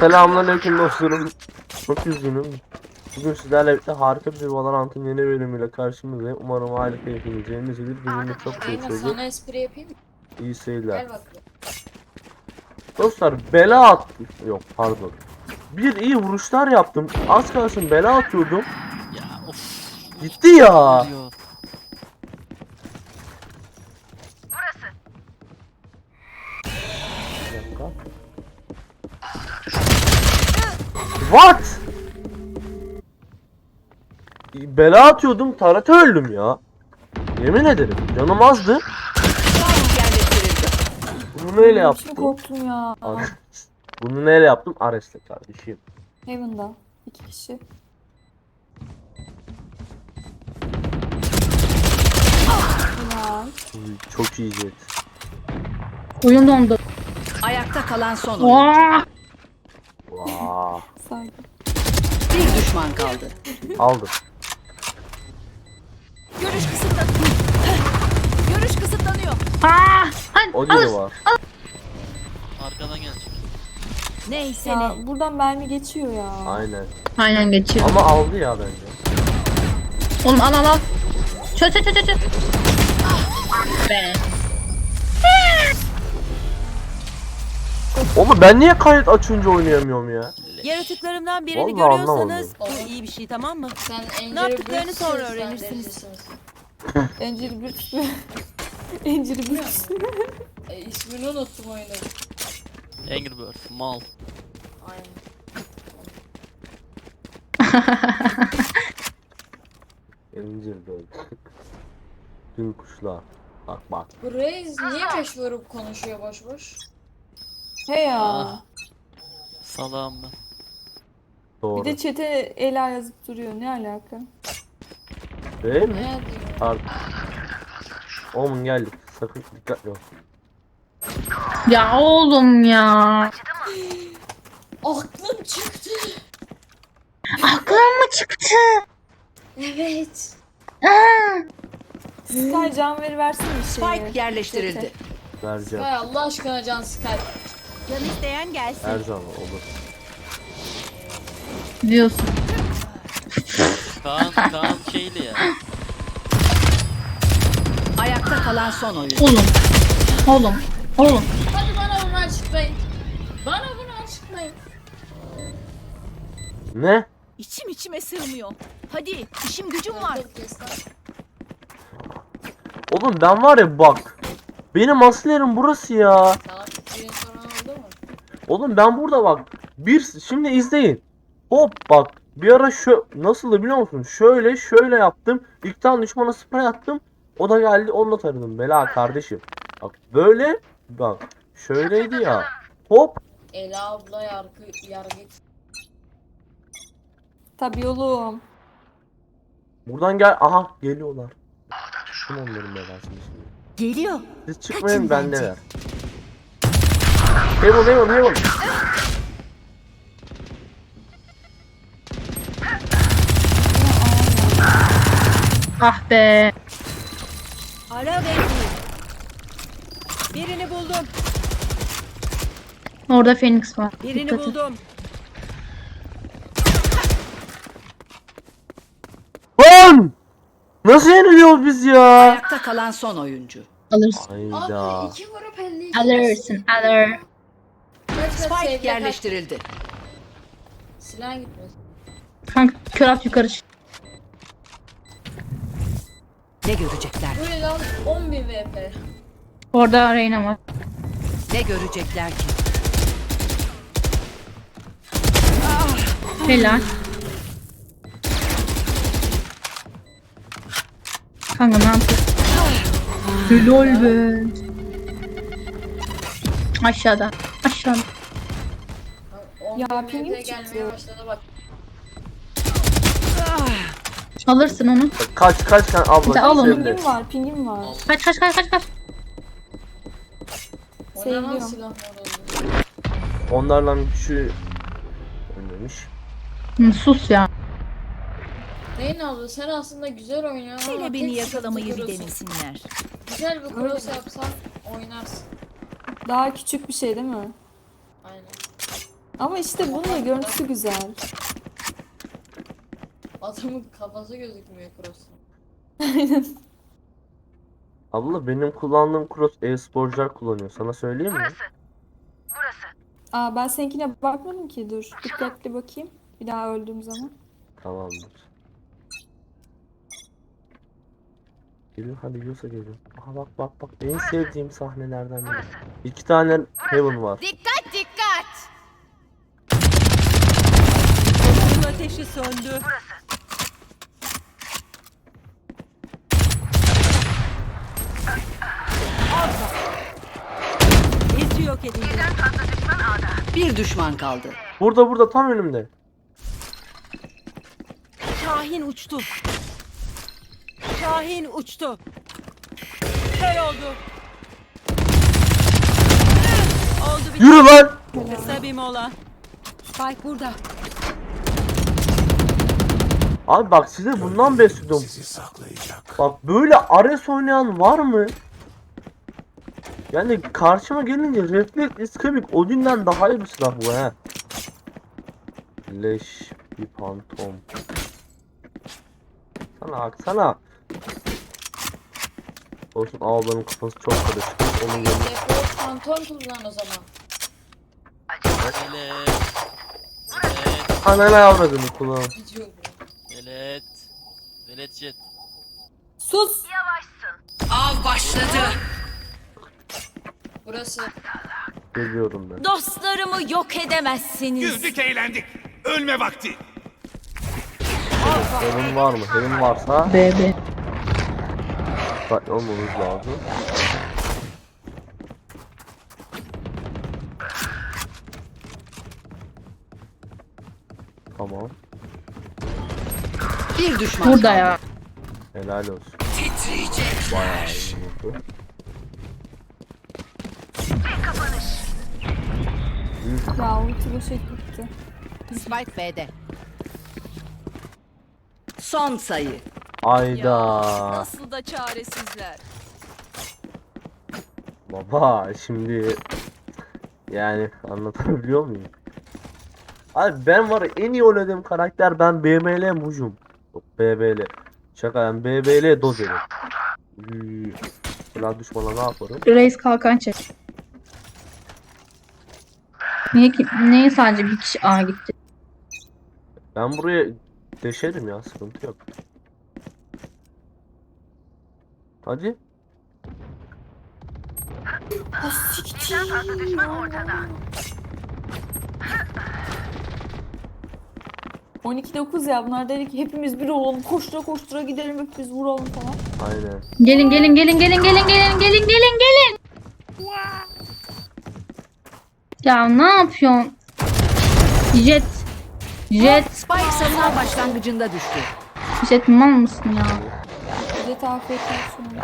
Selamünaleyküm dostlarım. Çok üzgünüm. Bugün sizlerle birlikte harika bir Valorant'ın yeni bölümüyle karşınızdayım. Umarım harika yapabileceğiniz bir bölümde çok Aynen keyifli. sana espri yapayım mı? İyi seyirler. Gel. Dostlar bela attım. Yok pardon. Bir iyi vuruşlar yaptım. Az kalsın bela atıyordum. Ya of. Gitti ya. Diyor. What? Bela atıyordum, tarata öldüm ya. Yemin ederim, canım azdı. Bunu neyle Şimdi yaptım? korktum ya. Ares. Bunu neyle yaptım? Ares'le kardeşim. Heaven'da. iki kişi. Helal. Çok iyi jet. Oyun dondu. Ayakta kalan son oyun. Saygı. Bir düşman kaldı. Aldım. Görüş kısıtlanıyor. Görüş kısıtlanıyor. Aa! Hadi O gibi var. Arkadan gelecek. Neyse Ya buradan mermi geçiyor ya. Aynen. Aynen geçiyor. Ama aldı ya bence. Oğlum al al al. Çö çö çö çö çö. Be. Oğlum ben niye kayıt açınca oynayamıyorum ya? Yaratıklarımdan birini Vallahi görüyorsanız bu iyi bir şey tamam mı? sen Ne yaptıklarını sonra öğrenirsiniz. Angel Birds mi? Angel Birds. E, ismini unuttum oyunun. Angry Bird. Mal. Aynen. Encir böyle. Tüm kuşlar. Bak bak. Bu Reis niye peş vurup konuşuyor boş boş? He ya. Ah. Salağım ben. Doğru. Bir de çete Ela yazıp duruyor. Ne alaka? Değil mi? Ne diyor? Pardon. Oğlum geldik. Sakın dikkatli ol. Ya oğlum ya. Aklım çıktı. Aklım mı çıktı? Evet. Aa! Sky can veri versene bir şeye. Spike yerleştirildi. Vereceğim. Hay Allah aşkına can Skype. Can isteyen gelsin. Her zaman olur. Diyorsun. Kaan, Kaan şeyli ya. Ayakta kalan son oyun. Oğlum. Oğlum. Oğlum. Hadi bana bunu açıklayın. Bana bunu açıklayın. Ne? İçim içime sığmıyor. Hadi işim gücüm var. Oğlum ben var ya bak. Benim asıl yerim burası ya. Oğlum ben burada bak. Bir şimdi izleyin. Hop bak. Bir ara şu nasıldı biliyor musun? Şöyle şöyle yaptım. İlk tane düşmana sprey attım. O da geldi onunla taradım. Bela kardeşim. Bak böyle bak. Şöyleydi ya. Hop. Ela abla yargı yargı. Tabii oğlum. Buradan gel. Aha geliyorlar. Kim onların belasını şimdi. Geliyor. Siz çıkmayın bende ver. Heaven heaven heaven. Ah be. Ara bekleyin. Birini buldum. Orada Phoenix var. Birini Dikkat et. buldum. Lan! Nasıl yeniliyoruz biz ya? Ayakta kalan son oyuncu. Alırsın. Hayda. Abi iki vurup 50 Alırsın. Alır. Spike yerleştirildi. Silah gitmez. Kanka kör at yukarı çık. Ne görecekler? Böyle lan 10.000 VP. Orada Reyna var. Ne görecekler ki? Helal. Kanka ne yapıyorsun? Helal be. Aşağıda. Aşağıda. Ya, 10.000 pingim gelmeye çıktı. başladı bak. Alırsın onu. Kaç kaç kan abla. De al onu. Pingim var, pingim var. Kaç kaç kaç kaç kaç. Oldu? Onlarla bir şey ölmemiş. Hı, sus ya. Neyin abla sen aslında güzel oynuyorsun ama Hele beni tek yakalamayı sıkıntı bir denesinler. Güzel bir cross yapsan oynarsın. Daha küçük bir şey değil mi? Aynen. Ama işte bunun da görüntüsü güzel. Adamın kafası gözükmüyor cross'un. Abla benim kullandığım cross e-sporcular kullanıyor. Sana söyleyeyim mi? Aa ben seninkine bakmadım ki dur. Dikkatli bakayım. Bir daha öldüğüm zaman. Tamamdır. Gelin hadi yiyorsa gelin. Aha bak bak bak en sevdiğim sahnelerden biri. İki tane Heaven var. Dikkat dikkat. ateşi söndü. Burası. yok edildi. Bir düşman kaldı. Burada burada tam önümde. Şahin uçtu. Şahin uçtu. Kör oldu. Oldu bir Yürü lan! kısa bir mola. Spike burada. Abi bak size bundan besliyordum. Bak böyle Ares oynayan var mı? Yani karşıma gelince refleks iskemik Odin'den daha iyi bir silah bu he. Leş bir pantom. Sana bak sana. Olsun ablanın kafası çok karışık. Onun yerine Defol fantom kullan o zaman. Velet. anana avradını kullan. Velet. Velet jet. Sus! Av başladı. Burası. Geliyorum ben. Dostlarımı yok edemezsiniz. Güldük eğlendik. Ölme vakti. Heaven var mı? Heaven varsa BB. dikkatli olmamız lazım. Tamam. Bir düşman Burada kaldı. ya. Helal olsun. Bayağı iyi vurdu. Ya ulti boşa gitti. Spike B'de. Son sayı. Ayda. Nasıl da çaresizler. Baba şimdi yani anlatabiliyor muyum? Abi ben var ya, en iyi oynadığım karakter ben BML Mujum. Yok BBL. Şaka yani BBL Dozerim. Silah düşmana ne yaparım? Reis kalkan çek. Niye, ki- niye sadece bir kişi A gitti? Ben buraya deşerim ya sıkıntı yok. Hadi. Ha siktir. ya. 12-9 ya bunlar dedi ki hepimiz bir olalım koştura koştura gidelim hepimiz vuralım falan. Aynen. Gelin gelin gelin gelin gelin gelin gelin gelin gelin. Ya ne yapıyorsun? Jet. Jet. Spike savunan başlangıcında düştü. Jet mal mısın ya? Jet afiyet olsun.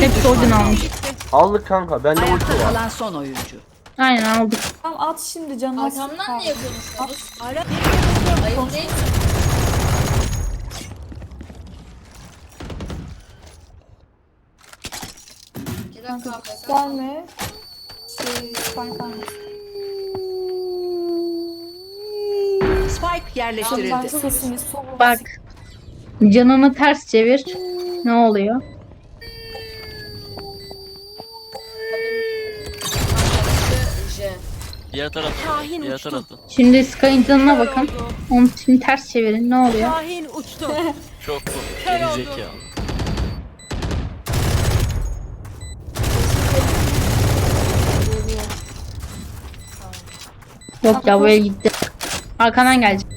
Hepsi Odin almış. Aldık kanka bende ulti Ayakta var. kalan son oyuncu. Aynen aldık. Tamam at şimdi canına. Arkamdan niye konuşuyorsunuz? Ara Ayıp değil mi? AFK. Gelme. Şey, spike almış. Spike Ben yerleştirildi. Bak. Canını ters çevir. Ne oluyor? J. Diğer tarafta. Şahin Diğer uçtu. tarafta. Şimdi Sky'ın canına bakın. Onu şimdi ters çevirin. Ne oluyor? Şahin uçtu. Çok bu. Gelecek Yok ya buraya gitti. Arkandan gelecek.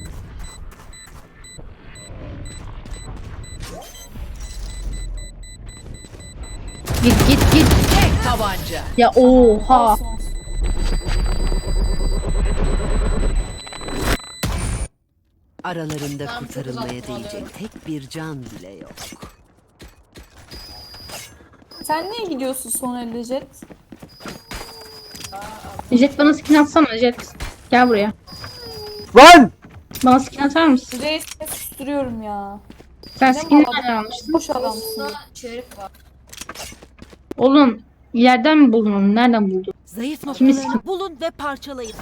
Git git git. Tek tabanca. Ya oha. Aralarında kurtarılmaya değecek tek bir can bile yok. Sen niye gidiyorsun son elde Jet? Jet bana skin atsana Jet. Gel buraya. Lan! Bana skin atar mısın? Reis'e susturuyorum ya. Sen Ne skin mal nereden almıştın? Boş adamsın. Çeyrek var. Oğlum Yerden mi buldun onu? Nereden buldun? Zayıf Kimi noktalarını bulun ve parçalayın.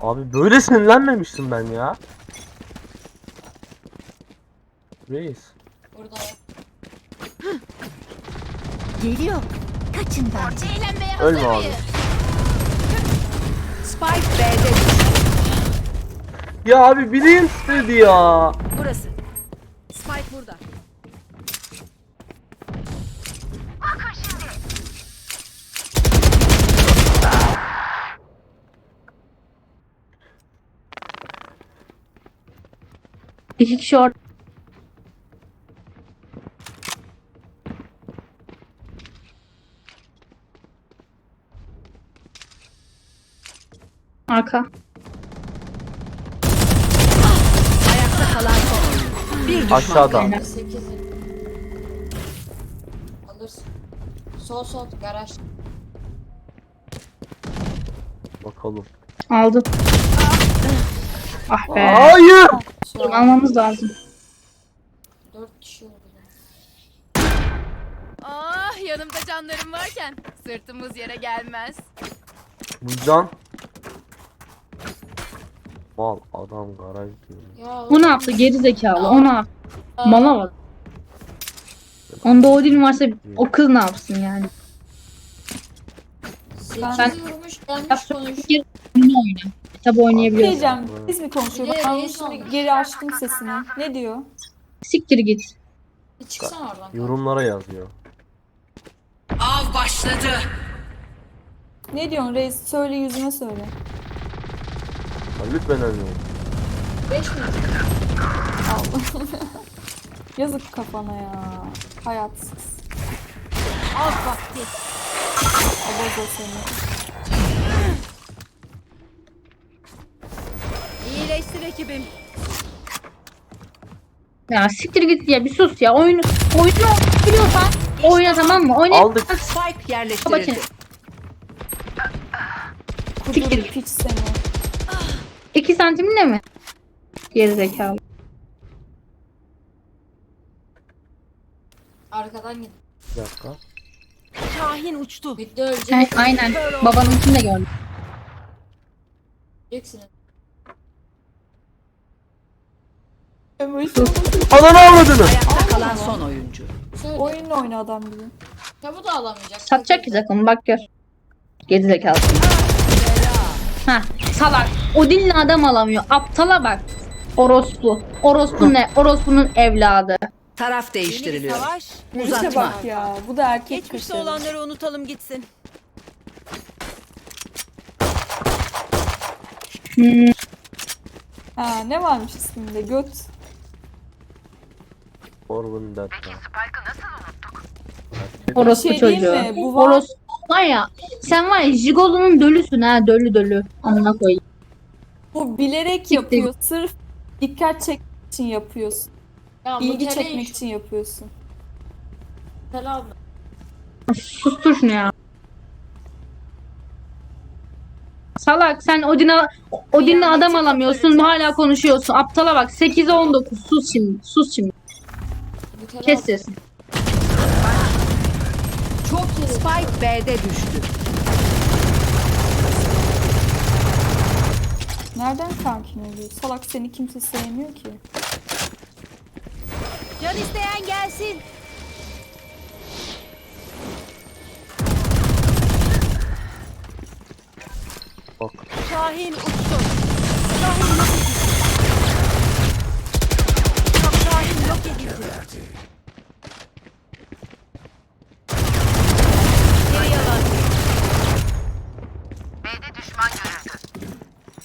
Abi böyle sinirlenmemiştim ben ya. Reis. Burada. Geliyor. Kaçın bence. Eğlenmeye Ölme hazır abi. mıyız? Spike B'de düştü. Ya abi bileyim istedi ya. Burası. Spike burada. İki kişi orada. Arka. Ayakta kalan son oyuncu. Bir düşman Aşağıda. kaldı. 8. Alırsın. Sol sol garaj. Bakalım. Aldı. Ah be. Hayır. Dur, almamız lazım. 4 kişi oldu. Ah yanımda canlarım varken sırtımız yere gelmez. Bu can. Mal adam garaj diyor. Ya Bu ne yaptı? Geri zekalı. O ne yaptı? Mala bak. Onda Odin varsa o kız ne yapsın yani? 8 Ben- vurmuş gelmiş Yapsın konuş. oyunu oyna. Tabi oynayabiliyorsun. Diyeceğim. Biz mi konuşuyoruz? Ben şimdi geri açtım sesini. Ne diyor? Siktir git. Çıksana oradan. Yorumlara yazıyor. Av başladı. Ne diyorsun reis? Söyle yüzüme söyle. Ya lütfen ölmeyin. 5 mi? Yazık kafana ya. Hayatsız. Av vakti. Abaza seni. İyileştir ekibim. Ya siktir git ya bir sus ya. Oyunu oyunu biliyorsan oyna tamam mı? Oyna. Aldık. Spike Bakın. yerleştirildi. Siktir piç seni. 2 santimle mi? Geri zekalı. Arkadan git. Bir dakika. Şahin uçtu. Bitti ölecek. He, aynen. Babanınkini de gördüm. Öleceksin. Ananı avradını. Ayakta kalan son oyuncu. Söyle. Oyunla oyna adam gibi. Tabu da alamayacak. Satacak ki zaten bak gör. Geri zekalı. Ha salak. Odin'le adam alamıyor. Aptala bak. Orospu. Orospu ne? Orospu'nun evladı. Taraf değiştiriliyor. savaş. Uzatma. bak ya. Bu da erkek Geçmişte kuşları. olanları unutalım gitsin. Hmm, Ha ne varmış isminde? Göt. Orban Deadman. orospu şey diyeyim çocuğu. mi? Bu var- Orospu. Var ya sen var ya Jigolo'nun dölüsün ha dölü dölü. Amına koyayım. Bu bilerek yapıyor. Sırf dikkat çekmek için yapıyorsun. Ya, İlgi çekmek iş- için yapıyorsun. tele alma. Sustur şunu ya. Salak sen Odin'e Odin'le adam alamıyorsun hala konuşuyorsun. Aptala bak 8'e 19 sus şimdi sus şimdi. Kes sesini. Çok iyi. Spike B'de düştü. Nereden kankin oluyor? Salak seni kimse sevmiyor ki. Can isteyen gelsin. Bak. Şahin uçtu. Şahin yok edildi. Bak, Şahin yok edildi. Geri yalan.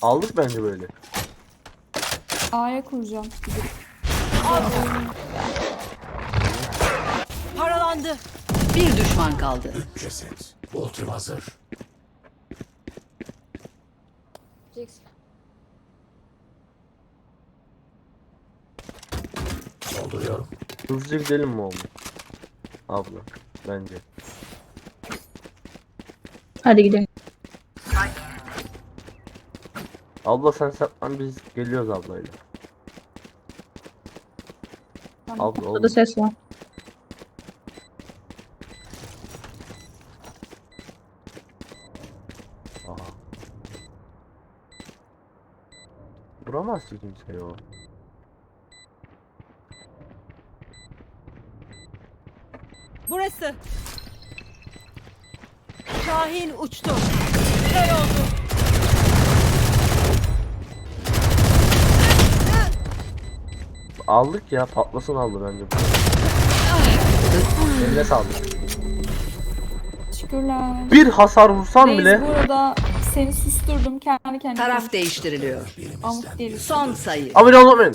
Aldık bence böyle. A'ya kuracağım. Gidip. Paralandı. Bir düşman kaldı. Ceset. Ultim hazır. Dolduruyorum. Hızlıca gidelim mi oğlum? Abla. Bence. Hadi gidelim. Abla sen saklan biz geliyoruz ablayla. Tamam. Abla Burada oğlum. ses var. Aha. Vuramaz ki kimse o. Burası. Şahin uçtu. Aldık ya patlasın aldı bence. Eline sağlık. Teşekkürler. Bir hasar vursam Reis bile bu arada seni susturdum kendi kendime. Taraf değiştiriliyor. Amuk değiliz. Son sayı. abone olmayı unutmayın.